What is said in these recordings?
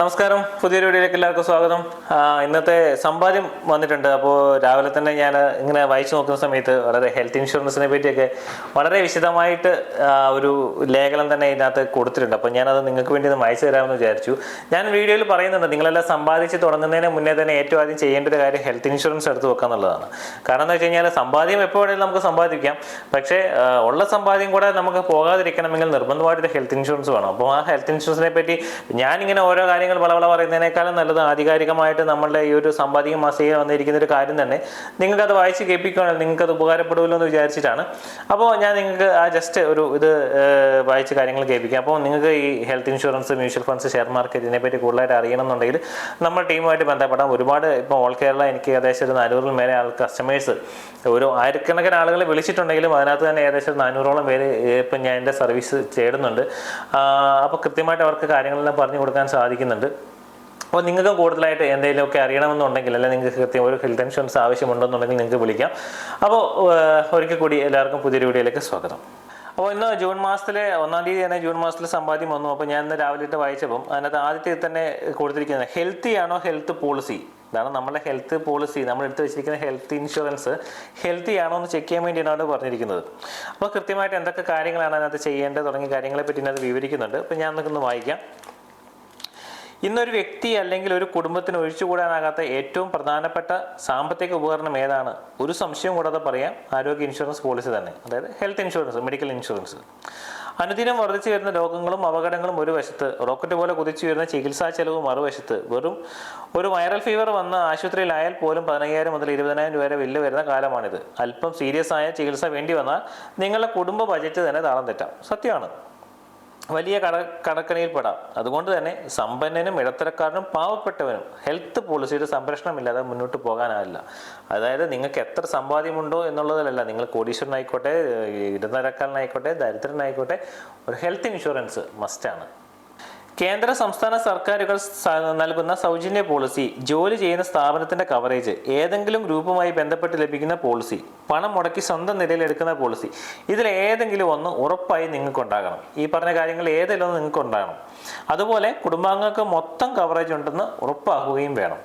നമസ്കാരം. പുതിയൊരു വീഡിയോയിലേക്ക് എല്ലാവർക്കും സ്വാഗതം. ഇന്നത്തെ സമ്പാദ്യം വന്നിട്ടുണ്ട്. അപ്പോൾ രാവിലെ തന്നെ ഞാൻ ഇങ്ങനെ വായിച്ചു നോക്കുന്ന സമയത്ത് വളരെ ഹെൽത്ത് ഇൻഷുറൻസിനെ പറ്റിയൊക്കെ വളരെ വിശദമായിട്ട് ഒരു ലേഖനം തന്നെ ഇതിനകത്ത് കൊടുത്തിട്ടുണ്ട്. അപ്പോൾ ഞാനത് നിങ്ങൾക്ക് വേണ്ടി ഒന്ന് വായിച്ചു തരാമെന്ന് വിചാരിച്ചു. ഞാൻ വീഡിയോയിൽ പറയുന്നുണ്ട് നിങ്ങളെല്ലാം സമ്പാദിച്ച് തുടങ്ങുന്നതിന് മുന്നേ തന്നെ ഏറ്റവും ആദ്യം ചെയ്യേണ്ട ഒരു കാര്യം ഹെൽത്ത് ഇൻഷുറൻസ് എടുത്ത് വെക്കുക എന്നുള്ളതാണ്. കാരണം എന്ന് വെച്ച് കഴിഞ്ഞാൽ സമ്പാദ്യം വേണമെങ്കിലും നമുക്ക് സമ്പാദിക്കാം. പക്ഷേ ഉള്ള സമ്പാദ്യം കൂടെ നമുക്ക് പോകാതിരിക്കണമെങ്കിൽ നിർബന്ധമായിട്ട് ഹെൽത്ത് ഇൻഷുറൻസ് വേണം. അപ്പോൾ ആ ഹെൽത്ത് ഇൻഷുറൻസിനെ പറ്റി ഞാനിങ്ങനെ ഓരോ കാര്യങ്ങൾ പല പല പറയുന്നതിനേക്കാളും നല്ലത് ആധികാരികമായിട്ട് നമ്മളുടെ ഈ ഒരു സമ്പാദിക മാസികയിൽ വന്നിരിക്കുന്ന ഒരു കാര്യം തന്നെ. നിങ്ങൾക്കത് വായിച്ച് കേൾപ്പിക്കുകയാണെങ്കിൽ നിങ്ങൾക്ക് അത് ഉപകാരപ്പെടുമല്ലോ എന്ന് വിചാരിച്ചിട്ടാണ്. അപ്പോൾ ഞാൻ നിങ്ങൾക്ക് ആ ജസ്റ്റ് ഒരു ഇത് വായിച്ച് കാര്യങ്ങൾ കേൾപ്പിക്കാം. അപ്പോൾ നിങ്ങൾക്ക് ഈ health insurance mutual funds share market ഇതിനെപ്പറ്റി കൂടുതലായിട്ട് അറിയണമെന്നുണ്ടെങ്കിൽ നമ്മൾ ടീമുമായിട്ട് ബന്ധപ്പെടാം. ഒരുപാട് ഇപ്പോൾ ഓൾ കേരള എനിക്ക് ഏകദേശം ഒരു നാനൂറിൽ മേലെ ആൾ കസ്റ്റമേഴ്സ് ഒരു ആയിരക്കണക്കിന് ആളുകളെ വിളിച്ചിട്ടുണ്ടെങ്കിലും അതിനകത്ത് തന്നെ ഏകദേശം നാനൂറോളം പേര് ഇപ്പം ഞാൻ എന്റെ സർവീസ് ചേടുന്നുണ്ട് അപ്പോൾ കൃത്യമായിട്ട് അവർക്ക് കാര്യങ്ങളെല്ലാം പറഞ്ഞു കൊടുക്കാൻ സാധിക്കുന്നുണ്ട് അപ്പോൾ നിങ്ങൾക്ക് കൂടുതലായിട്ട് എന്തെങ്കിലുമൊക്കെ അറിയണമെന്നുണ്ടെങ്കിൽ അല്ലെങ്കിൽ നിങ്ങൾക്ക് കൃത്യം ഒരു ഹെൽത്ത് ഇൻഷുറൻസ് ആവശ്യമുണ്ടെന്നുണ്ടെങ്കിൽ നിങ്ങൾക്ക് വിളിക്കാം. അപ്പോൾ ഒരിക്കൽ കൂടി എല്ലാവർക്കും പുതിയൊരു വീഡിയോയിലേക്ക് സ്വാഗതം. അപ്പോൾ ഇന്ന് ജൂൺ മാസത്തിലെ ഒന്നാം തീയതി തന്നെ ജൂൺ മാസത്തിലെ സമ്പാദ്യം വന്നു. അപ്പോൾ ഞാൻ ഇന്ന് രാവിലെ ഇട്ട് വായിച്ചപ്പം അതിനകത്ത് ആദ്യത്തെ തന്നെ കൊടുത്തിരിക്കുന്നത് ഹെൽത്തി ആണോ ഹെൽത്ത് പോളിസി ഇതാണ് നമ്മുടെ ഹെൽത്ത് പോളിസി നമ്മൾ എടുത്തു വെച്ചിരിക്കുന്ന ഹെൽത്ത് ഇൻഷുറൻസ് ഹെൽത്തി ആണോ എന്ന് ചെക്ക് ചെയ്യാൻ വേണ്ടിയാണ് അവിടെ പറഞ്ഞിരിക്കുന്നത്. അപ്പോൾ കൃത്യമായിട്ട് എന്തൊക്കെ കാര്യങ്ങളാണ് അതിനകത്ത് ചെയ്യേണ്ടത് തുടങ്ങിയ കാര്യങ്ങളെ പറ്റി വിവരിക്കുന്നുണ്ട്. അപ്പോൾ ഞാൻ നിങ്ങൾക്കൊന്ന് വായിക്കാം. ഇന്നൊരു വ്യക്തി അല്ലെങ്കിൽ ഒരു കുടുംബത്തിന് ഒഴിച്ചുകൂടാനാകാത്ത ഏറ്റവും പ്രധാനപ്പെട്ട സാമ്പത്തിക ഉപകരണം ഏതാണ്? ഒരു സംശയം കൂടാതെ പറയാം. ആരോഗ്യ ഇൻഷുറൻസ് പോളിസി തന്നെ. അതായത് ഹെൽത്ത് ഇൻഷുറൻസ് മെഡിക്കൽ ഇൻഷുറൻസ്. അനുദിനം വർദ്ധിച്ചു വരുന്ന രോഗങ്ങളും അപകടങ്ങളും ഒരു വശത്ത് റോക്കറ്റ് പോലെ കുതിച്ചു വരുന്ന ചികിത്സാ ചെലവ് മറുവശത്ത്. വെറും ഒരു വൈറൽ ഫീവർ വന്ന് ആശുപത്രിയിലായാൽ പോലും പതിനയ്യായിരം മുതൽ ഇരുപതിനായിരം രൂപ വരെ ബില്ല് വരുന്ന കാലമാണിത്. അല്പം സീരിയസ് ആയ ചികിത്സ വേണ്ടി വന്നാൽ നിങ്ങളുടെ കുടുംബ ബജറ്റ് തന്നെ താളം തെറ്റാം. സത്യമാണ്. വലിയ കട കടക്കണിയിൽപ്പെടാം. അതുകൊണ്ട് തന്നെ സമ്പന്നനും ഇടത്തരക്കാരനും പാവപ്പെട്ടവനും ഹെൽത്ത് പോളിസിയുടെ സംരക്ഷണമില്ലാതെ മുന്നോട്ട് പോകാനാവില്ല. അതായത് നിങ്ങൾക്ക് എത്ര സമ്പാദ്യമുണ്ടോ എന്നുള്ളതിലല്ല നിങ്ങൾ കോടീശ്വരനായിക്കോട്ടെ ഇടത്തരക്കാരനായിക്കോട്ടെ ദരിദ്രനായിക്കോട്ടെ ഒരു ഹെൽത്ത് ഇൻഷുറൻസ് മസ്റ്റാണ് കേന്ദ്ര സംസ്ഥാന സർക്കാരുകൾ നൽകുന്ന സൗജന്യ പോളിസി ജോലി ചെയ്യുന്ന സ്ഥാപനത്തിന്റെ കവറേജ് ഏതെങ്കിലും ഗ്രൂപ്പുമായി ബന്ധപ്പെട്ട് ലഭിക്കുന്ന പോളിസി പണം മുടക്കി സ്വന്തം നിലയിൽ എടുക്കുന്ന പോളിസി ഇതിൽ ഏതെങ്കിലും ഒന്ന് ഉറപ്പായി നിങ്ങൾക്ക് ഉണ്ടാകണം ഈ പറഞ്ഞ കാര്യങ്ങൾ ഏതെങ്കിലും നിങ്ങൾക്ക് ഉണ്ടാകണം അതുപോലെ കുടുംബാംഗങ്ങൾക്ക് മൊത്തം കവറേജ് ഉണ്ടെന്ന് ഉറപ്പാക്കുകയും വേണം.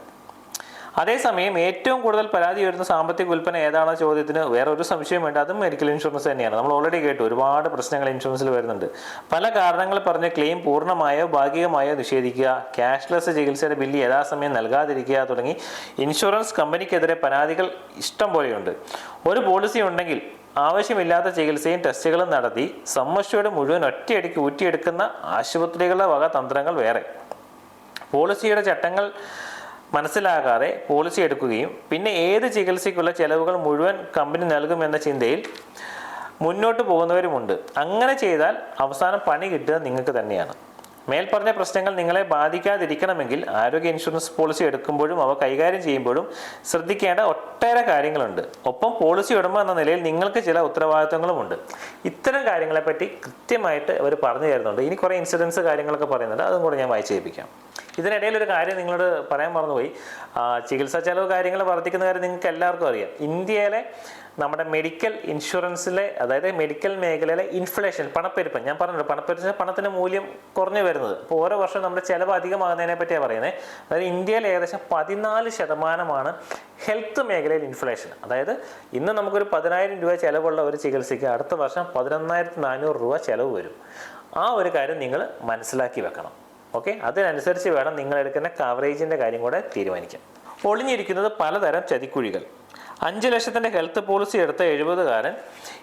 അതേസമയം ഏറ്റവും കൂടുതൽ പരാതി വരുന്ന സാമ്പത്തിക ഉൽപ്പന്നം ഏതാണോ ചോദ്യത്തിന് വേറെ ഒരു സംശയം വേണ്ട. അതും മെഡിക്കൽ ഇൻഷുറൻസ് തന്നെയാണ്. നമ്മൾ ഓൾറെഡി കേട്ടു. ഒരുപാട് പ്രശ്നങ്ങൾ ഇൻഷുറൻസിൽ വരുന്നുണ്ട്. പല കാരണങ്ങൾ പറഞ്ഞ് ക്ലെയിം പൂർണമായോ ഭാഗികമായോ നിഷേധിക്കുക ക്യാഷ്ലെസ് ചികിത്സയുടെ ബില്ല് യഥാസമയം നൽകാതിരിക്കുക തുടങ്ങി ഇൻഷുറൻസ് കമ്പനിക്കെതിരെ പരാതികൾ ഇഷ്ടം പോലെയുണ്ട്. ഒരു പോളിസി ഉണ്ടെങ്കിൽ ആവശ്യമില്ലാത്ത ചികിത്സയും ടെസ്റ്റുകളും നടത്തി സമ്മശയുടെ മുഴുവൻ ഒറ്റയടിക്ക് ഊറ്റിയെടുക്കുന്ന ആശുപത്രികളുടെ വക തന്ത്രങ്ങൾ വേറെ. പോളിസിയുടെ ചട്ടങ്ങൾ മനസ്സിലാകാതെ പോളിസി എടുക്കുകയും പിന്നെ ഏത് ചികിത്സയ്ക്കുള്ള ചെലവുകൾ മുഴുവൻ കമ്പനി നൽകുമെന്ന ചിന്തയിൽ മുന്നോട്ട് പോകുന്നവരുമുണ്ട്. അങ്ങനെ ചെയ്താൽ അവസാനം പണി കിട്ടുക നിങ്ങൾക്ക് തന്നെയാണ്. മേൽപ്പറഞ്ഞ പ്രശ്നങ്ങൾ നിങ്ങളെ ബാധിക്കാതിരിക്കണമെങ്കിൽ ആരോഗ്യ ഇൻഷുറൻസ് പോളിസി എടുക്കുമ്പോഴും അവ കൈകാര്യം ചെയ്യുമ്പോഴും ശ്രദ്ധിക്കേണ്ട ഒട്ടേറെ കാര്യങ്ങളുണ്ട്. ഒപ്പം പോളിസി ഉടമ എന്ന നിലയിൽ നിങ്ങൾക്ക് ചില ഉത്തരവാദിത്തങ്ങളുമുണ്ട്. ഇത്തരം കാര്യങ്ങളെപ്പറ്റി കൃത്യമായിട്ട് അവർ പറഞ്ഞു തരുന്നുണ്ട്. ഇനി കുറേ ഇൻസിഡൻസ് കാര്യങ്ങളൊക്കെ പറയുന്നുണ്ട്. അതും കൂടെ ഞാൻ വായിച്ചു കേൾപ്പിക്കാം. ഇതിനിടയിൽ ഒരു കാര്യം നിങ്ങളോട് പറയാൻ മറന്നുപോയി. ചികിത്സാ ചെലവ് കാര്യങ്ങൾ വർദ്ധിക്കുന്ന കാര്യം നിങ്ങൾക്ക് എല്ലാവർക്കും അറിയാം. ഇന്ത്യയിലെ നമ്മുടെ മെഡിക്കൽ ഇൻഷുറൻസിലെ അതായത് മെഡിക്കൽ മേഖലയിലെ ഇൻഫ്ലേഷൻ പണപ്പെരുപ്പം ഞാൻ പറഞ്ഞു പണപ്പെരുപ്പം പണത്തിന്റെ മൂല്യം കുറഞ്ഞു വരുന്നത്. അപ്പോൾ ഓരോ വർഷം നമ്മുടെ ചിലവ് അധികമാകുന്നതിനെ പറ്റിയാണ് പറയുന്നത്. അതായത് ഇന്ത്യയിൽ ഏകദേശം പതിനാല് ശതമാനമാണ് ഹെൽത്ത് മേഖലയിൽ ഇൻഫ്ലേഷൻ. അതായത് ഇന്ന് നമുക്കൊരു പതിനായിരം രൂപ ചിലവുള്ള ഒരു ചികിത്സയ്ക്ക് അടുത്ത വർഷം പതിനൊന്നായിരത്തി നാനൂറ് രൂപ ചിലവ് വരും. ആ ഒരു കാര്യം നിങ്ങൾ മനസ്സിലാക്കി വെക്കണം. ഓക്കെ? അതിനനുസരിച്ച് വേണം നിങ്ങൾ എടുക്കുന്ന കവറേജിന്റെ കാര്യം കൂടെ തീരുമാനിക്കാം ഒളിഞ്ഞിരിക്കുന്നത് പലതരം ചതിക്കുഴികൾ. അഞ്ച് ലക്ഷത്തിന്റെ ഹെൽത്ത് പോളിസി എടുത്ത എഴുപതുകാരൻ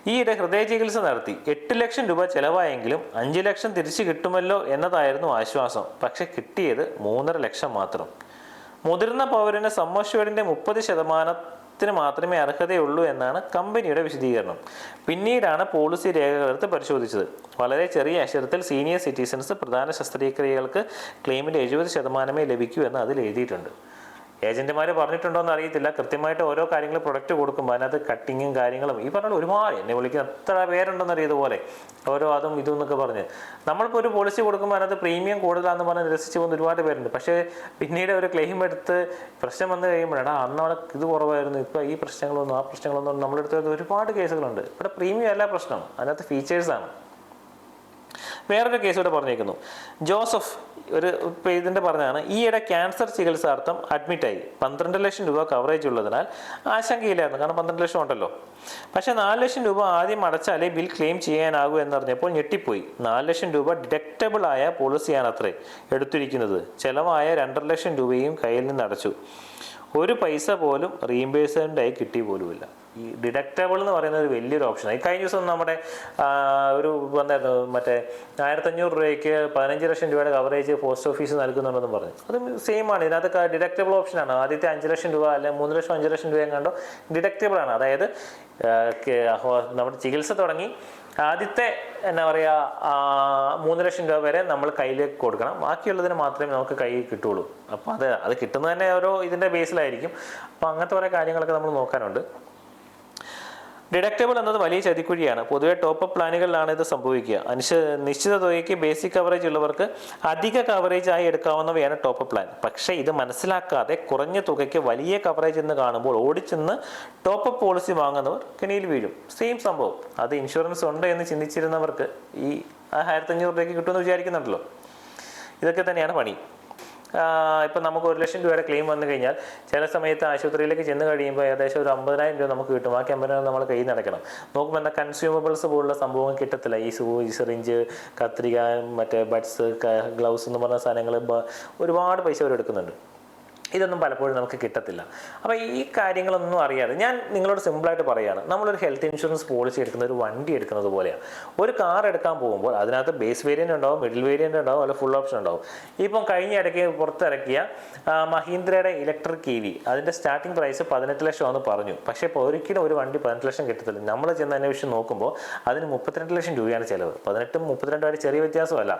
ഈയിടെ ഹൃദയ ചികിത്സ നടത്തി. എട്ട് ലക്ഷം രൂപ ചിലവായെങ്കിലും അഞ്ച് ലക്ഷം തിരിച്ചു കിട്ടുമല്ലോ എന്നതായിരുന്നു ആശ്വാസം. പക്ഷെ കിട്ടിയത് മൂന്നര ലക്ഷം മാത്രം. മുതിർന്ന പൗരന് സമ്മോഷ്വേഡിന്റെ മുപ്പത് ശതമാനത്തിന് മാത്രമേ അർഹതയുള്ളൂ എന്നാണ് കമ്പനിയുടെ വിശദീകരണം. പിന്നീടാണ് പോളിസി രേഖകളെടുത്ത് പരിശോധിച്ചത്. വളരെ ചെറിയ അക്ഷരത്തിൽ സീനിയർ സിറ്റിസൺസ് പ്രധാന ശസ്ത്രക്രിയകൾക്ക് ക്ലെയിമിന്റെ എഴുപത് ശതമാനമേ ലഭിക്കൂ എന്ന് അതിൽ എഴുതിയിട്ടുണ്ട്. ഏജന്റുമാർ പറഞ്ഞിട്ടുണ്ടോ എന്ന് അറിയത്തില്ല. കൃത്യമായിട്ട് ഓരോ കാര്യങ്ങൾ പ്രൊഡക്റ്റ് കൊടുക്കുമ്പോൾ അതിനകത്ത് കട്ടിങ്ങും കാര്യങ്ങളും ഈ പറഞ്ഞ ഒരുപാട് എന്നെ വിളിക്കുന്ന എത്ര പേരുണ്ടെന്ന് അറിയതുപോലെ ഓരോ അതും ഇതും എന്നൊക്കെ പറഞ്ഞ്. നമ്മളിപ്പോൾ ഒരു പോളിസി കൊടുക്കുമ്പോൾ അതിനകത്ത് പ്രീമിയം കൂടുതലാണെന്ന് പറഞ്ഞ് നിരസിച്ച് പോകുന്ന ഒരുപാട് പേരുണ്ട്. പക്ഷേ പിന്നീട് ഒരു ക്ലെയിം എടുത്ത് പ്രശ്നം വന്നു കഴിയുമ്പോഴാണ് അന്ന് അവിടെ ഇത് കുറവായിരുന്നു. ഇപ്പോൾ ഈ പ്രശ്നങ്ങളൊന്നും ആ പ്രശ്നങ്ങളൊന്നും നമ്മളെടുത്ത് ഒരുപാട് കേസുകളുണ്ട് ഇവിടെ പ്രീമിയം അല്ല പ്രശ്നം. അതിനകത്ത് ഫീച്ചേഴ്സാണ് വേറൊരു കേസ് പറഞ്ഞേക്കുന്നു. ജോസഫ് ഒരു ഇതിന്റെ പറഞ്ഞാണ് ഈയിടെ ക്യാൻസർ ചികിത്സാർത്ഥം അഡ്മിറ്റായി പന്ത്രണ്ട് ലക്ഷം രൂപ കവറേജ് ഉള്ളതിനാൽ ആശങ്കയില്ലായിരുന്നു കാരണം പന്ത്രണ്ട് ലക്ഷം ഉണ്ടല്ലോ. പക്ഷേ നാല് ലക്ഷം രൂപ ആദ്യം അടച്ചാലേ ബിൽ ക്ലെയിം ചെയ്യാനാകൂ എന്നറിഞ്ഞപ്പോൾ ഞെട്ടിപ്പോയി. നാല് ലക്ഷം രൂപ ഡിഡക്റ്റബിൾ ആയ പോളിസിയാണ് അത്രേ എടുത്തിരിക്കുന്നത്. ചെലവായ രണ്ടര ലക്ഷം രൂപയും കയ്യിൽ നിന്ന് അടച്ചു. ഒരു പൈസ പോലും റീംബേഴ്സ്മെന്റ് ആയി കിട്ടി പോലുമില്ല ഈ ഡിഡക്റ്റബിൾ എന്ന് പറയുന്ന ഒരു വലിയൊരു ഓപ്ഷനാണ് ഈ കഴിഞ്ഞ ദിവസം നമ്മുടെ ഒരു വന്നായിരുന്നു മറ്റേ ആയിരത്തഞ്ഞൂറ് രൂപയ്ക്ക് പതിനഞ്ച് ലക്ഷം രൂപയുടെ കവറേജ് പോസ്റ്റ് ഓഫീസ് നൽകുന്നുണ്ടെന്ന് പറഞ്ഞു. അത് സെയിം ആണ്. ഇതിനകത്ത് ഡിഡക്റ്റബിൾ ഓപ്ഷനാണ് ആദ്യത്തെ അഞ്ച് ലക്ഷം രൂപ അല്ലെങ്കിൽ മൂന്ന് ലക്ഷം അഞ്ച് ലക്ഷം രൂപയും കണ്ടോ? ഡിഡക്റ്റബിൾ ആണ്. അതായത് നമ്മുടെ ചികിത്സ തുടങ്ങി. ആദ്യത്തെ എന്താ പറയുക മൂന്ന് ലക്ഷം രൂപ വരെ നമ്മൾ കയ്യിലേക്ക് കൊടുക്കണം. ബാക്കിയുള്ളതിന് മാത്രമേ നമുക്ക് കൈ കിട്ടുള്ളൂ അപ്പോൾ അത് അത് കിട്ടുന്നത് തന്നെ ഓരോ ഇതിന്റെ ബേസിലായിരിക്കും അപ്പോൾ അങ്ങനത്തെ കുറേ കാര്യങ്ങളൊക്കെ നമ്മൾ നോക്കാനുണ്ട്. ഡിഡക്റ്റബിൾ എന്നത് വലിയ ചതിക്കുഴിയാണ്. പൊതുവെ ടോപ്പ് അപ്പ് പ്ലാനുകളിലാണ് ഇത് സംഭവിക്കുക. അനുശ നിശ്ചിത തുകയ്ക്ക് ബേസിക് കവറേജ് ഉള്ളവർക്ക് അധിക കവറേജ് ആയി എടുക്കാവുന്നവയാണ് ടോപ്പ് പ്ലാൻ പക്ഷേ ഇത് മനസ്സിലാക്കാതെ കുറഞ്ഞ തുകയ്ക്ക് വലിയ കവറേജ് എന്ന് കാണുമ്പോൾ ഓടിച്ചെന്ന് ടോപ്പ് അപ്പ് പോളിസി വാങ്ങുന്നവർ കിണിയിൽ വീഴും. സെയിം സംഭവം. അത് ഇൻഷുറൻസ് ഉണ്ട് എന്ന് ചിന്തിച്ചിരുന്നവർക്ക് ഈ ആയിരത്തഞ്ഞൂറ് രൂപയ്ക്ക് കിട്ടുമെന്ന് വിചാരിക്കുന്നുണ്ടല്ലോ. ഇതൊക്കെ തന്നെയാണ് പണി. ഇപ്പം നമുക്ക് ഒരു ലക്ഷം രൂപയുടെ ക്ലെയിം വന്നു കഴിഞ്ഞാൽ ചില സമയത്ത് ആശുപത്രിയിലേക്ക് ചെന്ന് കഴിയുമ്പോൾ ഏകദേശം ഒരു അമ്പതിനായിരം രൂപ നമുക്ക് കിട്ടും. ആ ക്യാമറ നമ്മൾ കയ്യിൽ നടക്കണം നോക്കുമ്പോൾ എന്താ കൺസ്യൂമബിൾസ് പോലുള്ള സംഭവം കിട്ടത്തില്ല. ഈ സൂചി സിറിഞ്ച് കത്രിക മറ്റേ ബഡ്സ് ഗ്ലൗസ് എന്ന് പറഞ്ഞ സാധനങ്ങൾ ഒരുപാട് പൈസ അവർ എടുക്കുന്നുണ്ട്. ഇതൊന്നും പലപ്പോഴും നമുക്ക് കിട്ടത്തില്ല. അപ്പോൾ ഈ കാര്യങ്ങളൊന്നും അറിയാതെ ഞാൻ നിങ്ങളോട് സിമ്പിളായിട്ട് പറയുകയാണ് നമ്മളൊരു ഹെൽത്ത് ഇൻഷുറൻസ് പോളിസി എടുക്കുന്ന ഒരു വണ്ടി എടുക്കുന്നത് പോലെയാണ് ഒരു കാർ എടുക്കാൻ പോകുമ്പോൾ അതിനകത്ത് ബേസ് വേരിയന്റ് ഉണ്ടാവും മിഡിൽ വേരിയന്റ് ഉണ്ടാവും അല്ല ഫുൾ ഓപ്ഷൻ ഉണ്ടാവും. ഇപ്പം കഴിഞ്ഞ ഇടയ്ക്ക് പുറത്തിറക്കിയ മഹീന്ദ്രയുടെ ഇലക്ട്രിക് ഇ വി അതിന്റെ സ്റ്റാർട്ടിംഗ് പ്രൈസ് പതിനെട്ട് ലക്ഷം എന്ന് പറഞ്ഞു. പക്ഷേ ഇപ്പോൾ ഒരിക്കലും ഒരു വണ്ടി പതിനെട്ട് ലക്ഷം കിട്ടത്തില്ല. നമ്മൾ ചെന്ന് അന്വേഷിച്ച് നോക്കുമ്പോൾ അതിന് മുപ്പത്തിരണ്ട് ലക്ഷം രൂപയാണ് ചിലവ്. പതിനെട്ടും മുപ്പത്തിരണ്ടുമായിട്ട് ചെറിയ വ്യത്യാസമല്ല.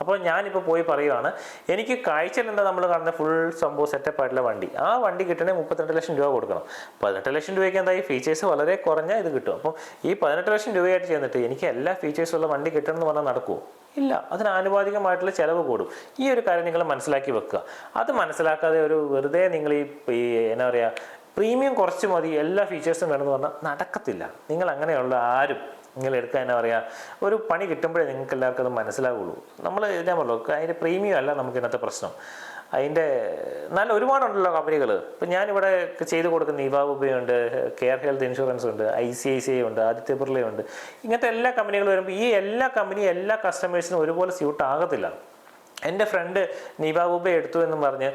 അപ്പോൾ ഞാനിപ്പോൾ പോയി പറയുവാണ് എനിക്ക് കാഴ്ചയിൽ എന്താ നമ്മൾ കാണുന്ന ഫുൾ സംഭവം സെറ്റപ്പ് ആയിട്ടുള്ള വണ്ടി. ആ വണ്ടി കിട്ടണേ മുപ്പത്തിരണ്ട് ലക്ഷം രൂപ കൊടുക്കണം. പതിനെട്ട് ലക്ഷം രൂപയ്ക്ക് എന്താ ഈ ഫീച്ചേഴ്സ് വളരെ കുറഞ്ഞ ഇത് കിട്ടും. അപ്പം ഈ പതിനെട്ട് ലക്ഷം രൂപയായിട്ട് ചെന്നിട്ട് എനിക്ക് എല്ലാ ഫീച്ചേഴ്സും ഉള്ള വണ്ടി കിട്ടണം എന്ന് പറഞ്ഞാൽ നടക്കുമോ ഇല്ല. അതിന് ആനുപാതികമായിട്ടുള്ള ചിലവ് കൂടും. ഈ ഒരു കാര്യം നിങ്ങൾ മനസ്സിലാക്കി വെക്കുക. അത് മനസ്സിലാക്കാതെ ഒരു വെറുതെ നിങ്ങൾ ഈ എന്നാ പറയുക പ്രീമിയം കുറച്ച് മതി എല്ലാ ഫീച്ചേഴ്സും വേണമെന്ന് പറഞ്ഞാൽ നടക്കത്തില്ല. നിങ്ങൾ അങ്ങനെയുള്ള ആരും നിങ്ങൾ എടുക്കാൻ എന്നാ പറയുക ഒരു പണി കിട്ടുമ്പോഴേ നിങ്ങൾക്ക് എല്ലാവർക്കും അത് മനസ്സിലാവുള്ളൂ. നമ്മൾ ഞാൻ പറഞ്ഞു അതിന്റെ പ്രീമിയം അല്ല നമുക്ക് ഇന്നത്തെ പ്രശ്നം. അതിന്റെ നല്ല ഒരുപാടുണ്ടല്ലോ കമ്പനികൾ ഇപ്പം ഞാനിവിടെ ചെയ്ത് കൊടുക്കുന്ന ഇവാബുബയുണ്ട് കെയർ ഹെൽത്ത് ഇൻഷുറൻസ് ഉണ്ട് I C I C I ഉണ്ട് ആദിത്യ ബിർളയുണ്ട്. ഇങ്ങനത്തെ എല്ലാ കമ്പനികളും വരുമ്പോൾ ഈ എല്ലാ കമ്പനിയും എല്ലാ കസ്റ്റമേഴ്സിനും ഒരുപോലെ സ്യൂട്ട് ആകത്തില്ല എന്റെ ഫ്രണ്ട് നിവാബുബ എടുത്തു എന്ന് പറഞ്ഞ്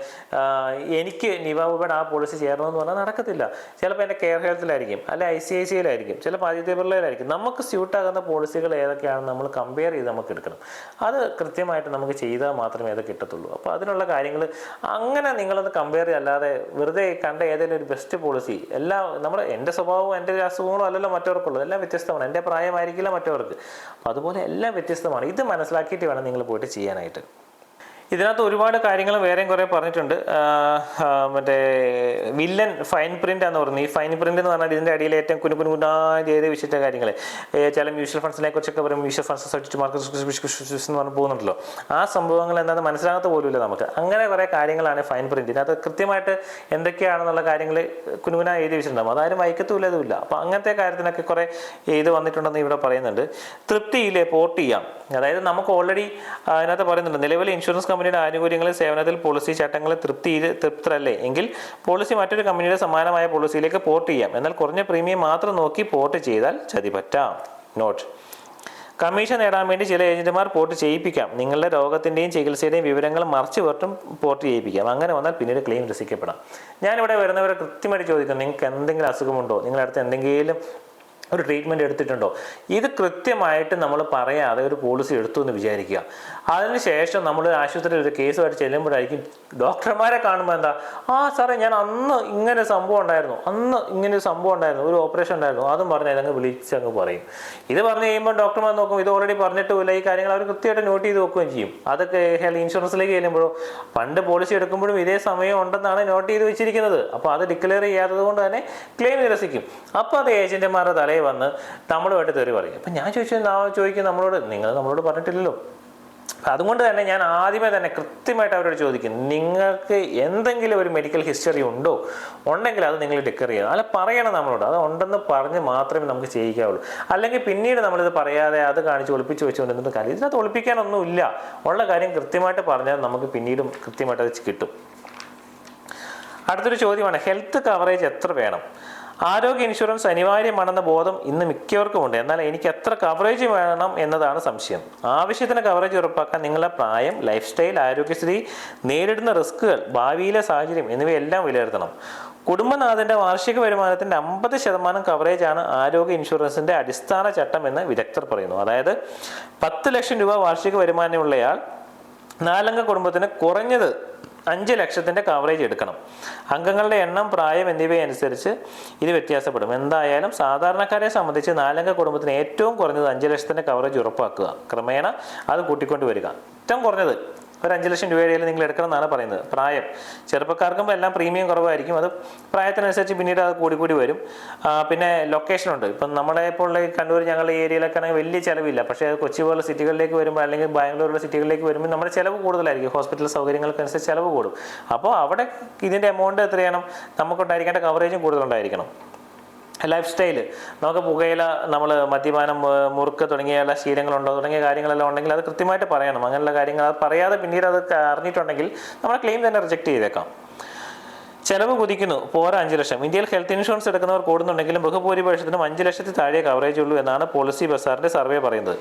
എനിക്ക് നിവാബുബയുടെ ആ പോളിസി ചേരണമെന്ന് പറഞ്ഞാൽ നടക്കത്തില്ല. ചിലപ്പോൾ എന്റെ കെയർ ഹെൽത്തിലായിരിക്കും അല്ലെ ഐ സി ഐ സിയിലായിരിക്കും ചിലപ്പോൾ ആദിത്യ ബിർളയിലായിരിക്കും നമുക്ക് സ്യൂട്ടാകുന്ന പോളിസികൾ ഏതൊക്കെയാണെന്ന് നമ്മൾ കമ്പയർ ചെയ്ത് നമുക്ക് എടുക്കണം. അത് കൃത്യമായിട്ട് നമുക്ക് ചെയ്താൽ മാത്രമേ അത് കിട്ടത്തുള്ളൂ. അപ്പോൾ അതിനുള്ള കാര്യങ്ങൾ അങ്ങനെ നിങ്ങളത് കമ്പയർ അല്ലാതെ വെറുതെ കണ്ട ഏതെങ്കിലും ഒരു ബെസ്റ്റ് പോളിസി എല്ലാ നമ്മുടെ എന്റെ സ്വഭാവവും എന്റെ അസുഖങ്ങളും അല്ലല്ലോ മറ്റവർക്കുള്ളത്. എല്ലാം വ്യത്യസ്തമാണ്. എന്റെ പ്രായമായിരിക്കില്ല മറ്റവർക്ക്. അപ്പോൾ അതുപോലെ എല്ലാം വ്യത്യസ്തമാണ്. ഇത് മനസ്സിലാക്കിയിട്ട് വേണം നിങ്ങൾ പോയിട്ട് ചെയ്യാനായിട്ട്. ഇതിനകത്ത് ഒരുപാട് കാര്യങ്ങൾ വേറെയും കുറേ പറഞ്ഞിട്ടുണ്ട്. മറ്റേ വില്ലൻ ഫൈൻ പ്രിന്റ് എന്ന് പറഞ്ഞു. ഈ ഫൈൻ പ്രിന്റ് എന്ന് പറഞ്ഞാൽ ഇതിന്റെ അടിയിൽ ഏറ്റവും കുനു കുനു കുനായി വിശിഷ്ട കാര്യങ്ങൾ? ചില മ്യൂച്വൽ ഫണ്ട്സിനെ കുറിച്ചൊക്കെ പറയും. മ്യൂച്വൽ ഫണ്ട്സ് സബ്ജക്ട് മാർക്കറ്റ് എന്ന് പറഞ്ഞ് പോകുന്നുണ്ടല്ലോ. ആ സംഭവങ്ങൾ എന്താണെന്ന് മനസ്സിലാകാത്ത പോലുമില്ല നമുക്ക്. അങ്ങനെ കുറേ കാര്യങ്ങളാണ് ഫൈൻ പ്രിന്റ്. ഇതിനകത്ത് കൃത്യമായിട്ട് എന്തൊക്കെയാണെന്നുള്ള കാര്യങ്ങൾ കുനുകുന എഴുതി വെച്ചിട്ടുണ്ടാകും അതാരും വൈക്കത്തുമില്ല ഇതുമില്ല. അപ്പോൾ അങ്ങനത്തെ കാര്യത്തിനൊക്കെ കുറേ ഇത് വന്നിട്ടുണ്ടെന്ന് ഇവിടെ പറയുന്നുണ്ട്. തൃപ്തിയിലെ പോർട്ട് ചെയ്യാം. അതായത് നമുക്ക് ഓൾറെഡി അതിനകത്ത് പറയുന്നുണ്ട്. നിലവിലെ ഇൻഷുറൻസ് കമ്പനിയുടെ ആനുകൂല്യങ്ങളിൽ സേവനത്തിൽ പോളിസി ചട്ടങ്ങളിൽ തൃപ്തി തൃപ്തരല്ലേ? എങ്കിൽ പോളിസി മറ്റൊരു കമ്പനിയുടെ സമാനമായ പോളിസിയിലേക്ക് പോർട്ട് ചെയ്യാം. എന്നാൽ കുറഞ്ഞ പ്രീമിയം മാത്രം നോക്കി പോർട്ട് ചെയ്താൽ ചതി പറ്റാം. നോട്ട് കമ്മീഷൻ നേടാൻ വേണ്ടി ചില ഏജന്റുമാർ പോർട്ട് ചെയ്യിപ്പിക്കാം. നിങ്ങളുടെ രോഗത്തിന്റെയും ചികിത്സയുടെയും വിവരങ്ങൾ മറിച്ച് വെട്ടും പോർട്ട് ചെയ്യിപ്പിക്കാം. അങ്ങനെ വന്നാൽ പിന്നീട് ക്ലെയിം രസിക്കപ്പെടാം. ഞാനിവിടെ വരുന്നവരെ കൃത്യമായിട്ട് ചോദിക്കും നിങ്ങൾക്ക് എന്തെങ്കിലും അസുഖമുണ്ടോ? നിങ്ങളുടെ അടുത്ത് എന്തെങ്കിലും ഒരു ട്രീറ്റ്മെന്റ് എടുത്തിട്ടുണ്ടോ? ഇത് കൃത്യമായിട്ട് നമ്മൾ പറയാതെ ഒരു പോളിസി എടുത്തു എന്ന് വിചാരിക്കുക. അതിനുശേഷം നമ്മൾ ആശുപത്രിയിൽ ഒരു കേസുമായിട്ട് ചെല്ലുമ്പോഴായിരിക്കും ഡോക്ടർമാരെ കാണുമ്പോൾ എന്താ? ആ സാറേ ഞാൻ അന്ന് ഇങ്ങനെ സംഭവം ഉണ്ടായിരുന്നു. അന്ന് ഇങ്ങനെ ഒരു സംഭവം ഉണ്ടായിരുന്നു. ഒരു ഓപ്പറേഷൻ ഉണ്ടായിരുന്നു. അതും പറഞ്ഞ് അതങ്ങ് വിളിച്ചങ്ങ് പറയും. ഇത് പറഞ്ഞു കഴിയുമ്പോൾ ഡോക്ടർമാർ നോക്കും ഇത് ഓൾറെഡി പറഞ്ഞിട്ടുമില്ല. ഈ കാര്യങ്ങൾ അവർ കൃത്യമായിട്ട് നോട്ട് ചെയ്ത് വെക്കുകയും ചെയ്യും. അതൊക്കെ ഹെൽത്ത് ഇൻഷുറൻസിലേക്ക് ചെല്ലുമ്പോഴോ പണ്ട് പോളിസി എടുക്കുമ്പോഴും ഇതേ സമയം ഉണ്ടെന്നാണ് നോട്ട് ചെയ്ത് വെച്ചിരിക്കുന്നത്. അപ്പോൾ അത് ഡിക്ലെയർ ചെയ്യാത്തത് കൊണ്ട് തന്നെ ക്ലെയിം നിരസിക്കും. അപ്പോൾ അത് ഏജന്റുമാരുടെ തലയിൽ വന്ന് നമ്മളുമായിട്ട് തെറി പറയും. അപ്പം ഞാൻ ചോദിച്ചു നാ ചോദിക്കും നമ്മളോട്? നിങ്ങൾ നമ്മളോട് പറഞ്ഞിട്ടില്ലല്ലോ. അതുകൊണ്ട് തന്നെ ഞാൻ ആദ്യമേ തന്നെ കൃത്യമായിട്ട് അവരോട് ചോദിക്കും. നിങ്ങൾക്ക് എന്തെങ്കിലും ഒരു മെഡിക്കൽ ഹിസ്റ്ററി ഉണ്ടോ? ഉണ്ടെങ്കിൽ അത് നിങ്ങൾ ഡിക്കർ ചെയ്യുക. അല്ല പറയണം നമ്മളോട്. അത് ഉണ്ടെന്ന് പറഞ്ഞ് മാത്രമേ നമുക്ക് ചെയ്യിക്കാവുള്ളൂ. അല്ലെങ്കിൽ പിന്നീട് നമ്മളിത് പറയാതെ അത് കാണിച്ച് ഒളിപ്പിച്ച് വെച്ചുകൊണ്ട് വെച്ചുകൊണ്ടിരുന്നത് കാര്യം ഇതിനകത്ത് ഒളിപ്പിക്കാനൊന്നുമില്ല. ഉള്ള കാര്യം കൃത്യമായിട്ട് പറഞ്ഞാൽ നമുക്ക് പിന്നീടും കൃത്യമായിട്ട് അത് കിട്ടും. അടുത്തൊരു ചോദ്യമാണ് ഹെൽത്ത് കവറേജ് എത്ര വേണം? ആരോഗ്യ ഇൻഷുറൻസ് അനിവാര്യമാണെന്ന ബോധം ഇന്ന് മിക്കവർക്കും ഉണ്ട് എന്നാൽ എനിക്ക് എത്ര കവറേജ് വേണം എന്നതാണ് സംശയം. ആവശ്യത്തിന് കവറേജ് ഉറപ്പാക്കാൻ നിങ്ങളുടെ പ്രായം ലൈഫ് സ്റ്റൈൽ ആരോഗ്യസ്ഥിതി നേരിടുന്ന റിസ്കുകൾ ഭാവിയിലെ സാഹചര്യം എന്നിവയെല്ലാം വിലയിരുത്തണം. കുടുംബനാഥന്റെ വാർഷിക വരുമാനത്തിന്റെ അമ്പത് ശതമാനം കവറേജാണ് ആരോഗ്യ ഇൻഷുറൻസിന്റെ അടിസ്ഥാന ചട്ടം എന്ന് വിദഗ്ധർ പറയുന്നു. അതായത് പത്ത് ലക്ഷം രൂപ വാർഷിക വരുമാനമുള്ളയാൾ നാലംഗ കുടുംബത്തിന് കുറഞ്ഞത് അഞ്ച് ലക്ഷത്തിന്റെ കവറേജ് എടുക്കണം. അംഗങ്ങളുടെ എണ്ണം പ്രായം എന്നിവയനുസരിച്ച് ഇത് വ്യത്യാസപ്പെടും. എന്തായാലും സാധാരണക്കാരെ സംബന്ധിച്ച് നാലംഗ കുടുംബത്തിന് ഏറ്റവും കുറഞ്ഞത് അഞ്ച് ലക്ഷത്തിന്റെ കവറേജ് ഉറപ്പാക്കുക. ക്രമേണ അത് കൂട്ടിക്കൊണ്ട് വരിക. ഏറ്റവും കുറഞ്ഞത് ഒരു അഞ്ച് ലക്ഷം രൂപയുടെ നിങ്ങൾ എടുക്കണം എന്നാണ് പറയുന്നത്. പ്രായം. ചെറുപ്പക്കാർക്കും എല്ലാം പ്രീമിയം കുറവായിരിക്കും. അത് പ്രായത്തിനനുസരിച്ച് പിന്നീട് അത് കൂടി കൂടി വരും. പിന്നെ ലൊക്കേഷനുണ്ട് ഇപ്പം നമ്മളെ ഇപ്പോൾ കണ്ണൂർ ഞങ്ങളുടെ ഏരിയയിലൊക്കെ ആണെങ്കിൽ വലിയ ചിലവില്ല. പക്ഷേ കൊച്ചി പോലുള്ള സിറ്റികളിലേക്ക് വരുമ്പോൾ അല്ലെങ്കിൽ ബാംഗ്ലൂരുള്ള സിറ്റികളിലേക്ക് വരുമ്പോൾ നമ്മുടെ ചിലവ് കൂടുതലായിരിക്കും. ഹോസ്പിറ്റൽ സൗകര്യങ്ങൾക്കനുസരിച്ച് ചിലവ് കൂടും. അപ്പോൾ അവിടെ ഇതിന്റെ എമൗണ്ട് എത്രയാണ് നമുക്കുണ്ടായിരിക്കേണ്ട കവറേജും കൂടുതലുണ്ടായിരിക്കണം. ലൈഫ് സ്റ്റൈൽ നമുക്ക് പുകയില നമ്മൾ മദ്യപാനം മുറുക്ക് തുടങ്ങിയ എല്ലാ ശീലങ്ങളുണ്ടോ തുടങ്ങിയ കാര്യങ്ങളെല്ലാം ഉണ്ടെങ്കിൽ അത് കൃത്യമായിട്ട് പറയണം. അങ്ങനെയുള്ള കാര്യങ്ങൾ അത് പറയാതെ പിന്നീട് അത് അറിഞ്ഞിട്ടുണ്ടെങ്കിൽ നമ്മുടെ ക്ലെയിം തന്നെ റിജക്ട് ചെയ്തേക്കാം. ചെലവ് കുതിക്കുന്നു പോരാ അഞ്ച് ലക്ഷം. ഇന്ത്യയിൽ ഹെൽത്ത് ഇൻഷുറൻസ് എടുക്കുന്നവർ കൂടുന്നുണ്ടെങ്കിലും ബഹുഭൂരിപക്ഷത്തിനും അഞ്ച് ലക്ഷത്തിൽ താഴെ കവറേജ് ഉള്ളൂ എന്നാണ് പോളിസി ബസാറിന്റെ സർവേ പറയുന്നത്.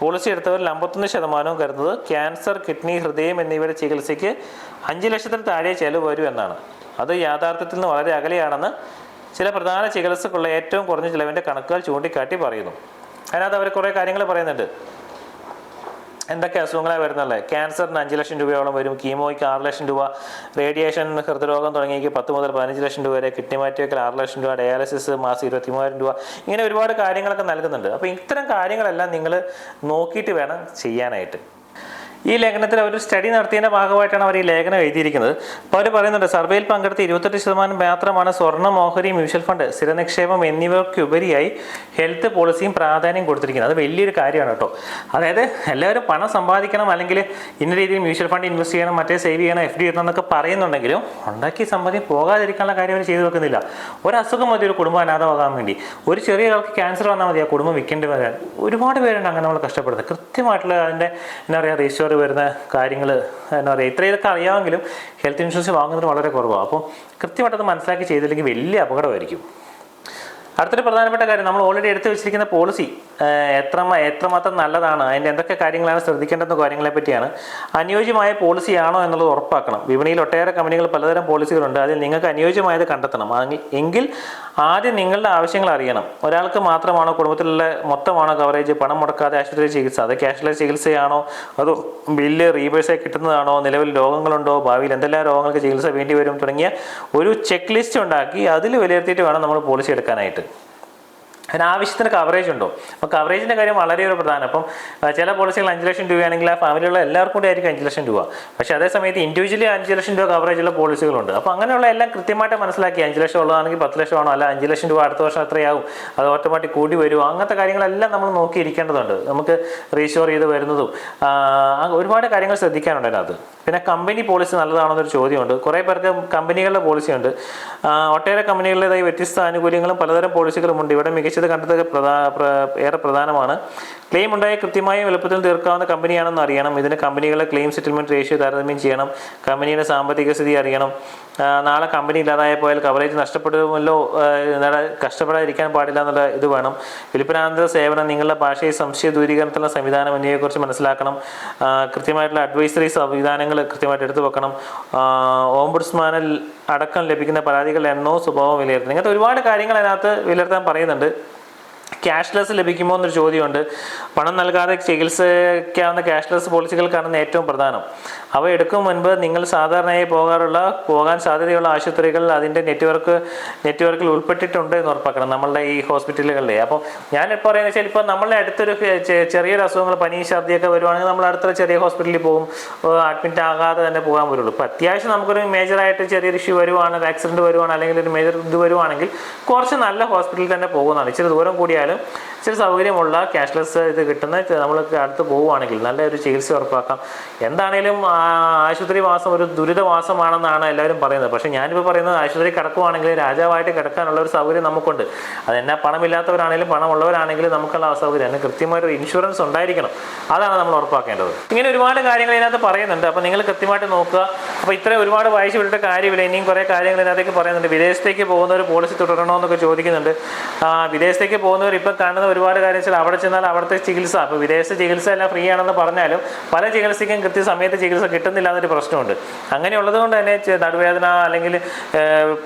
പോളിസി എടുത്തവരിൽ അമ്പത്തൊന്ന് ശതമാനവും കരുതുന്നത് ക്യാൻസർ കിഡ്നി ഹൃദയം എന്നിവയുടെ ചികിത്സയ്ക്ക് അഞ്ച് ലക്ഷത്തിൽ താഴെ ചെലവ് വരും എന്നാണ്. അത് യാഥാർത്ഥ്യത്തിൽ നിന്ന് വളരെ അകലെയാണെന്ന് ചില പ്രധാന ചികിത്സക്കുള്ള ഏറ്റവും കുറഞ്ഞ ചിലവിന്റെ കണക്കുകൾ ചൂണ്ടിക്കാട്ടി പറയുന്നു. അതിനകത്ത് അവർ കുറേ കാര്യങ്ങൾ പറയുന്നുണ്ട്. എന്തൊക്കെ അസുഖങ്ങളാണ് വരുന്നുള്ളത് ക്യാൻസറിന് അഞ്ച് ലക്ഷം രൂപയോളം വരും കീമോയ്ക്ക് ആറ് ലക്ഷം രൂപ റേഡിയേഷൻ ഹൃദ്രോഗം തുടങ്ങിയ പത്ത് മുതൽ പതിനഞ്ച് ലക്ഷം രൂപ വരെ കിഡ്നി മാറ്റിവെക്കൽ ആറ് ലക്ഷം രൂപ ഡയാലിസിസ് മാസം ഇരുപത്തി മൂവായിരം രൂപ ഇങ്ങനെ ഒരുപാട് കാര്യങ്ങളൊക്കെ നൽകുന്നുണ്ട്. അപ്പോൾ ഇത്തരം കാര്യങ്ങളെല്ലാം നിങ്ങൾ നോക്കിയിട്ട് വേണം ചെയ്യാനായിട്ട്. ഈ ലേഖനത്തിൽ അവർ സ്റ്റഡി നടത്തിയതിന്റെ ഭാഗമായിട്ടാണ് അവർ ഈ ലേഖനം എഴുതിയിരിക്കുന്നത്. അപ്പോൾ അവർ പറയുന്നുണ്ട് സർവേയിൽ പങ്കെടുത്ത ഇരുപത്തെട്ട് ശതമാനം മാത്രമാണ് സ്വർണ ഓഹരി മ്യൂച്വൽ ഫണ്ട് സ്ഥിര നിക്ഷേപം എന്നിവയ്ക്കുപരിയായി ഹെൽത്ത് പോളിസിയും പ്രാധാന്യം കൊടുത്തിരിക്കുന്നത്. അത് വലിയൊരു കാര്യമാണ് കേട്ടോ. അതായത് എല്ലാവരും പണം സമ്പാദിക്കണം അല്ലെങ്കിൽ ഇന്ന രീതിയിൽ മ്യൂച്വൽ ഫണ്ട് ഇൻവെസ്റ്റ് ചെയ്യണം മറ്റേ സേവ് ചെയ്യണം എഫ് ഡി ഇടണം എന്നൊക്കെ പറയുന്നുണ്ടെങ്കിലും ഉണ്ടാക്കിയ സമ്പാദ്യം പോകാതിരിക്കാനുള്ള കാര്യം അവർ ചെയ്തു വെക്കുന്നില്ല. ഒരു അസുഖം മതി ഒരു കുടുംബം അനാഥമാകാൻ വേണ്ടി. ഒരു ചെറിയ ആൾക്ക് ക്യാൻസർ വന്നാൽ മതി ആ കുടുംബം വിൽക്കേണ്ടി വരാൻ. ഒരുപാട് പേരുണ്ട് അങ്ങനെ നമ്മൾ കഷ്ടപ്പെടുന്നത്. കൃത്യമായിട്ടുള്ള അതിന്റെ എന്താ പറയുക റേഷ്യോർ വരുന്ന കാര്യങ്ങൾ എന്താ പറയുക ഇത്ര ഇതൊക്കെ അറിയാമെങ്കിലും ഹെൽത്ത് ഇൻഷുറൻസ് വാങ്ങുന്നത് വളരെ കുറവാണ് അപ്പോൾ കൃത്യമായിട്ട് അത് മനസ്സിലാക്കി ചെയ്തില്ലെങ്കിൽ വലിയ അപകടമായിരിക്കും. അടുത്തൊരു പ്രധാനപ്പെട്ട കാര്യം നമ്മൾ ഓൾറെഡി എടുത്തു വെച്ചിരിക്കുന്ന പോളിസി എത്ര എത്രമാത്രം നല്ലതാണ് അതിന്റെ എന്തൊക്കെ കാര്യങ്ങളാണ് ശ്രദ്ധിക്കേണ്ടതെന്ന കാര്യങ്ങളെ പറ്റിയാണ് അനുയോജ്യമായ പോളിസി ആണോ എന്നുള്ളത് ഉറപ്പാക്കണം. വിപണിയിൽ ഒട്ടേറെ കമ്പനികൾ പലതരം പോളിസികളുണ്ട് അതിൽ നിങ്ങൾക്ക് അനുയോജ്യമായത് കണ്ടെത്തണം. എങ്കിൽ ആദ്യം നിങ്ങളുടെ ആവശ്യങ്ങൾ അറിയണം. ഒരാൾക്ക് മാത്രമാണോ കുടുംബത്തിലുള്ള മൊത്തമാണോ കവറേജ് പണം മുടക്കാതെ ആശുപത്രി ചികിത്സ? അത് ക്യാഷ്ലെസ് ചികിത്സയാണോ? അതോ ബില്ല് റീബേഴ്സായി കിട്ടുന്നതാണോ? നിലവിൽ രോഗങ്ങളുണ്ടോ? ഭാവിയിൽ എന്തെല്ലാം രോഗങ്ങൾക്ക് ചികിത്സ വേണ്ടി വരും തുടങ്ങിയ ഒരു ചെക്ക് ലിസ്റ്റ് ഉണ്ടാക്കി അതിൽ വിലയിരുത്തിയിട്ട് വേണം നമ്മൾ പോളിസി എടുക്കാനായിട്ട്. അതിന് ആവശ്യത്തിന് കവറേജ് ഉണ്ടോ അപ്പോൾ കവറേജിന്റെ കാര്യം വളരെ ഒരു പ്രധാനം. അപ്പം ചില പോളിസികൾ അഞ്ച് ലക്ഷം രൂപയാണെങ്കിൽ ആ ഫാമിലിയുള്ള എല്ലാവർക്കും കൂടി ആയിരിക്കും അഞ്ച് ലക്ഷം രൂപ. പക്ഷേ അതേ സമയത്ത് ഇൻഡിവിജ്വലി അഞ്ച് ലക്ഷം രൂപ കവറേജ് ഉള്ള പോളിസികളുണ്ട് അപ്പോൾ അങ്ങനെയുള്ള എല്ലാം കൃത്യമായിട്ട് മനസ്സിലാക്കി അഞ്ച് ലക്ഷം ഉള്ളതാണെങ്കിൽ പത്ത് ലക്ഷം ആണോ അല്ല അഞ്ച് ലക്ഷം രൂപ അടുത്ത വർഷം എത്രയാവും അത് ഓട്ടോമാറ്റിക് കൂടി വരുമോ? അങ്ങനത്തെ കാര്യങ്ങളെല്ലാം നമ്മൾ നോക്കിയിരിക്കേണ്ടതുണ്ട്. നമുക്ക് റീഷോർ ചെയ്ത് വരുന്നതും ഒരുപാട് കാര്യങ്ങൾ ശ്രദ്ധിക്കാനുണ്ട് അതിനകത്ത്. പിന്നെ കമ്പനി പോളിസി നല്ലതാണോ എന്നൊരു ചോദ്യമുണ്ട്. കുറേ പേർക്ക് കമ്പനികളുടെ പോളിസിയുണ്ട് ഒട്ടേറെ കമ്പനികളുടേതായി വ്യത്യസ്ത ആനുകൂല്യങ്ങളും പലതരം പോളിസികളും ഉണ്ട് ഇവിടെ മികച്ചത് കണ്ടത് ഏറെ പ്രധാനമാണ്. ക്ലെയിം ഉണ്ടായ കൃത്യമായും എളുപ്പത്തിൽ തീർക്കാവുന്ന കമ്പനിയാണെന്ന് അറിയണം. ഇതിന് കമ്പനികളെ ക്ലെയിം സെറ്റിൽമെന്റ് റേഷ്യോ താരതമ്യം ചെയ്യണം. കമ്പനിയുടെ സാമ്പത്തിക സ്ഥിതി അറിയണം. നാളെ കമ്പനി ഇല്ലാതായ പോയാൽ കവറേജ് നഷ്ടപ്പെടുമല്ലോ കഷ്ടപ്പെടാതിരിക്കാൻ പാടില്ല എന്നുള്ള ഇത് വേണം. വിൽപ്പനാനന്തര സേവനം നിങ്ങളുടെ ഭാഷയെ സംശയ ദൂരീകരണത്തിലുള്ള സംവിധാനം എന്നിവയെക്കുറിച്ച് മനസ്സിലാക്കണം. കൃത്യമായിട്ടുള്ള അഡ്വൈസറി സംവിധാനങ്ങൾ കൃത്യമായിട്ട് എടുത്തു വെക്കണം. ഓംബുഡ്സ്മാനിൽ അടക്കം ലഭിക്കുന്ന പരാതികളുടെ എണ്ണവും സ്വഭാവം വിലയിരുത്തണം. ഇങ്ങനത്തെ ഒരുപാട് കാര്യങ്ങൾ അതിനകത്ത് വിലയിരുത്താൻ പറയുന്നുണ്ട്. ക്യാഷ്ലെസ് ലഭിക്കുമോ എന്നൊരു ചോദ്യമുണ്ട്. പണം നൽകാതെ ചികിത്സിക്കാവുന്ന ക്യാഷ്ലെസ് പോളിസികൾക്കാണ് ഏറ്റവും പ്രധാനം. അവ എടുക്കും മുൻപ് നിങ്ങൾ സാധാരണയായി പോകാറുള്ള പോകാൻ സാധ്യതയുള്ള ആശുപത്രികൾ അതിന്റെ നെറ്റ്വർക്ക് നെറ്റ്വർക്കിൽ ഉൾപ്പെട്ടിട്ടുണ്ട് എന്ന് ഉറപ്പാക്കണം നമ്മളുടെ ഈ ഹോസ്പിറ്റലുകളിലെ. അപ്പോൾ ഞാൻ ഇപ്പോൾ പറയുന്നത് വെച്ചാൽ ഇപ്പോൾ നമ്മളുടെ അടുത്തൊരു ചെറിയൊരു അസുഖങ്ങൾ പനി ഛർദിയൊക്കെ വരുവാണെങ്കിൽ നമ്മൾ അടുത്ത ചെറിയ ഹോസ്പിറ്റലിൽ പോകും. അഡ്മിറ്റ് ആകാതെ തന്നെ പോകാൻ പറ്റുള്ളൂ. ഇപ്പോൾ അത്യാവശ്യം നമുക്കൊരു മേജറായിട്ട് ചെറിയൊരു ഇഷ്യൂ വരുവാണ് ആക്സിഡന്റ് വരുവാണ് അല്ലെങ്കിൽ ഒരു മേജർ ഇത് വരുവാണെങ്കിൽ കുറച്ച് നല്ല ഹോസ്പിറ്റലിൽ തന്നെ പോകുന്നതാണ്. ഇച്ചിരി ദൂരം കൂടി കിട്ടിയാലും ഇച്ചിരി സൗകര്യമുള്ള ക്യാഷ്ലെസ് ഇത് കിട്ടുന്ന നമ്മൾ അടുത്ത് പോവുകയാണെങ്കിൽ നല്ലൊരു ചികിത്സ ഉറപ്പാക്കാം. എന്താണേലും ആശുപത്രി വാസം ഒരു ദുരിതവാസമാണെന്നാണ് എല്ലാവരും പറയുന്നത്. പക്ഷേ ഞാനിപ്പോൾ പറയുന്നത് ആശുപത്രി കിടക്കുവാണെങ്കിൽ രാജാവായിട്ട് കിടക്കാനുള്ള ഒരു സൗകര്യം നമുക്കുണ്ട്. അതെന്നാ പണമില്ലാത്തവരാണെങ്കിലും പണമുള്ളവരാണെങ്കിലും നമുക്കുള്ള സൗകര്യം അതിന് കൃത്യമായൊരു ഇൻഷുറൻസ് ഉണ്ടായിരിക്കണം. അതാണ് നമ്മൾ ഉറപ്പാക്കേണ്ടത്. ഇങ്ങനെ ഒരുപാട് കാര്യങ്ങൾ ഇതിനകത്ത് പറയുന്നുണ്ട്. അപ്പോൾ നിങ്ങൾ കൃത്യമായിട്ട് നോക്കുക. അപ്പോൾ ഇത്ര ഒരുപാട് വായിച്ചു വിട്ടിട്ട് കാര്യമില്ല. ഇനിയും കുറേ കാര്യങ്ങൾ ഇതിനകത്തേക്ക് പറയുന്നുണ്ട്. വിദേശത്തേക്ക് ഒരു പോളിസി തുടരണോ എന്നൊക്കെ ചോദിക്കുന്നുണ്ട് വിദേശത്തേക്ക് പോകുന്നവർ ഇപ്പം കാണുന്ന ഒരുപാട് കാര്യം വെച്ചാൽ അവിടെ ചെന്നാൽ അവിടുത്തെ ചികിത്സ അപ്പോൾ വിദേശ ചികിത്സ എല്ലാം ഫ്രീ ആണെന്ന് പറഞ്ഞാലും പല ചികിത്സയ്ക്കും കൃത്യസമയത്ത് ചികിത്സ കിട്ടുന്നില്ല എന്നൊരു പ്രശ്നമുണ്ട്. അങ്ങനെയുള്ളത് കൊണ്ട് തന്നെ നടുവേദന അല്ലെങ്കിൽ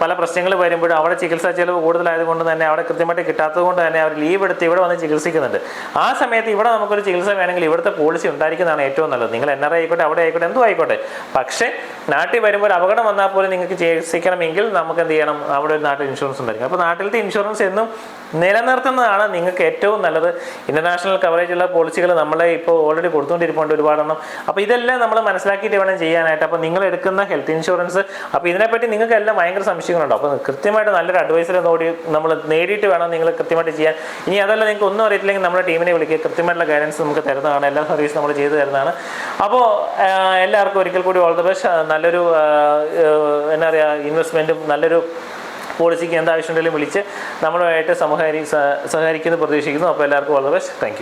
പല പ്രശ്നങ്ങൾ വരുമ്പോഴും അവിടെ ചികിത്സാ ചിലവ് കൂടുതലായതുകൊണ്ട് തന്നെ അവിടെ കൃത്യമായിട്ട് കിട്ടാത്തത് കൊണ്ട് തന്നെ അവർ ലീവ് എടുത്ത് ഇവിടെ വന്ന് ചികിത്സിക്കുന്നുണ്ട്. ആ സമയത്ത് ഇവിടെ നമുക്കൊരു ചികിത്സ വേണമെങ്കിൽ ഇവിടുത്തെ പോളിസി ഉണ്ടായിരിക്കുന്നതാണ് ഏറ്റവും നല്ലത്. നിങ്ങൾ എൻ ആർ ഐ ആയിക്കോട്ടെ അവിടെ ആയിക്കോട്ടെ എന്തും ആയിക്കോട്ടെ. പക്ഷേ നാട്ടിൽ വരുമ്പോൾ ഒരു അപകടം വന്നാൽ പോലും നിങ്ങൾക്ക് ചികിത്സിക്കണമെങ്കിൽ നമുക്ക് എന്ത് ചെയ്യണം? അവിടെ ഒരു നാട്ടിൽ ഇൻഷുറൻസ് ഉണ്ടായിരിക്കും. അപ്പോൾ നാട്ടിലത്തെ ഇൻഷുറൻസ് എന്നും നിലനിർത്തുന്നതാണ് നിങ്ങൾക്ക് ഏറ്റവും നല്ലത്. ഇന്റർനാഷണൽ കവറേജുള്ള പോളിസികൾ നമ്മളെ ഇപ്പോൾ ഓൾറെഡി കൊടുത്തുകൊണ്ടിരിപ്പുണ്ട് ഒരുപാടെണ്ണം. അപ്പോൾ ഇതെല്ലാം നമ്മൾ മനസ്സിലാക്കിയിട്ട് വേണം ചെയ്യാനായിട്ട്. അപ്പോൾ നിങ്ങൾ എടുക്കുന്ന ഹെൽത്ത് ഇൻഷുറൻസ് അപ്പോൾ ഇതിനെപ്പറ്റി നിങ്ങൾക്ക് എല്ലാം ഭയങ്കര സംശയങ്ങളുണ്ടോ. അപ്പോൾ കൃത്യമായിട്ട് നല്ലൊരു അഡ്വൈസറെ നോടി നമ്മൾ നേടിയിട്ട് വേണം നിങ്ങൾ കൃത്യമായിട്ട് ചെയ്യാൻ. ഇനി അതല്ല നിങ്ങൾക്ക് ഒന്നും അറിയത്തില്ലെങ്കിൽ നമ്മുടെ ടീമിനെ വിളിക്കുക. കൃത്യമായിട്ടുള്ള ഗൈഡൻസ് നമുക്ക് തരുന്നതാണ്. എല്ലാ സർവീസും നമ്മൾ ചെയ്തു തരുന്നതാണ്. അപ്പോൾ എല്ലാവർക്കും ഒരിക്കൽ കൂടി ഓൾ ദ ബെസ്റ്റ് നല്ലൊരു എന്താ പറയുക ഇൻവെസ്റ്റ്മെന്റും നല്ലൊരു പോളിസിക്ക് എന്താവശ്യമുണ്ടെങ്കിലും വിളിച്ച് നമ്മളുമായിട്ട് സമഹരി സഹകരിക്കുന്നു പ്രതീക്ഷിക്കുന്നു. അപ്പോൾ എല്ലാവർക്കും ഓൾ ദ ബെസ്റ്റ് താങ്ക്